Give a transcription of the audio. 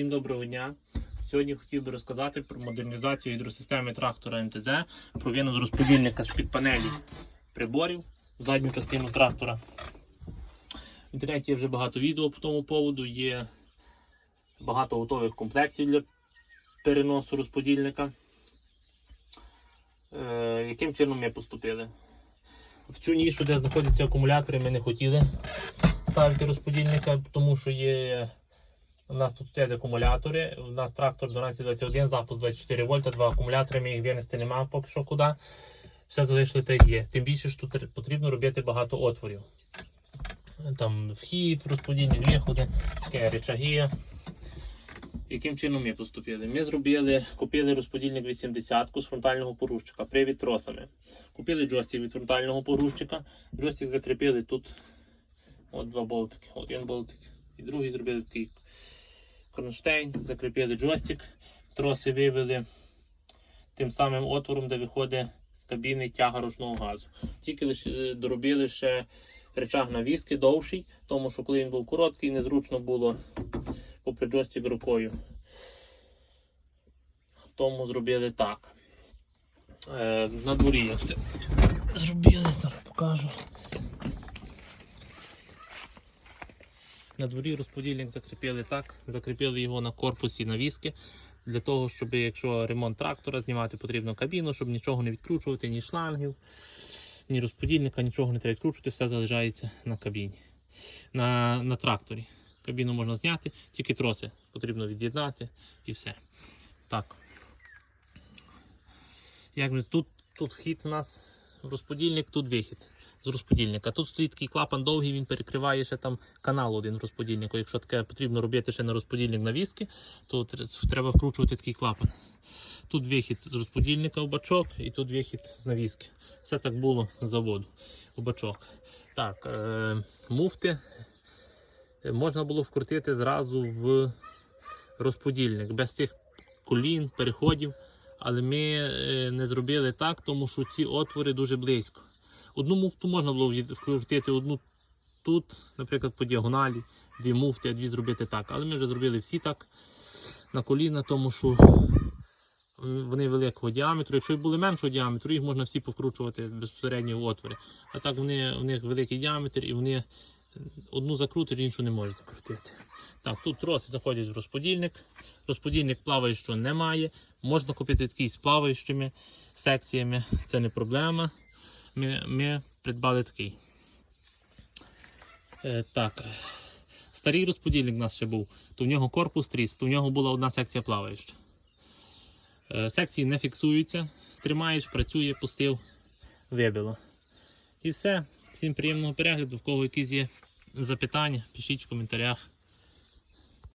Всім доброго дня. Сьогодні хотів би розказати про модернізацію гідросистеми трактора МТЗ, про винос розподільника з-під панелі приборів в задню частину трактора. В інтернеті є вже багато відео по тому поводу, є багато готових комплектів для переносу розподільника. Е, яким чином ми поступили? В цю нішу, де знаходяться акумулятори, ми не хотіли ставити розподільника, тому що є у нас тут стоять акумулятори. У нас трактор 1221, запуск 24 вольта, два акумулятори, ми їх винести немає поки що куди. Все залишили так є. Тим більше, що тут потрібно робити багато отворів. Там вхід, розподільні виходи, речаги. Яким чином ми поступили? Ми зробили, купили розподільник 80 з фронтального порушчика, привід тросами. Купили джойстик від фронтального порушчика. Джойстик закріпили тут. От два болтики. Один болтик і другий зробили такий кронштейн, закріпили джойстик, троси вивели тим самим отвором, де виходить з кабіни тяга ручного газу. Тільки е, доробили ще речаг навіски довший, тому що коли він був короткий, незручно було попри джойстик рукою. Тому зробили так. Е, на дворі я все зробили, зараз покажу. На дворі розподільник закріпили так, закріпили його на корпусі навіски. Для того, щоб якщо ремонт трактора знімати, потрібно кабіну, щоб нічого не відкручувати, ні шлангів, ні розподільника, нічого не треба відкручувати, все залишається на кабіні. На, на тракторі. Кабіну можна зняти, тільки троси потрібно від'єднати і все. Так. Як же тут, тут вхід у нас розподільник, тут вихід з розподільника. Тут стоїть такий клапан довгий, він перекриває ще там канал один розподільнику. Якщо таке потрібно робити ще на розподільник на віски, то треба вкручувати такий клапан. Тут вихід з розподільника в бачок і тут вихід з навіски. Все так було з заводу у бачок. Так, е, муфти е, можна було вкрутити зразу в розподільник без цих колін, переходів. Але ми е, не зробили так, тому що ці отвори дуже близько. Одну муфту можна було вкрутити, одну тут, наприклад, по діагоналі, дві муфти, а дві зробити так. Але ми вже зробили всі так на коліна, тому що вони великого діаметру. Якщо були меншого діаметру, їх можна всі повкручувати безпосередньо в отвори. А так вони, у них великий діаметр і вони одну закрутиш, іншу не можуть закрутити. Так, тут троси заходять в розподільник. Розподільник плаваючого немає. Можна купити такий з плаваючими секціями, це не проблема. Ми, ми придбали такий. Е, так. Старий розподільник у нас ще був, то в нього корпус тріс, то в нього була одна секція плаваюча. Е, секції не фіксуються, тримаєш, працює, пустив, вибило. І все. Всім приємного перегляду. В кого якісь є запитання, пишіть в коментарях.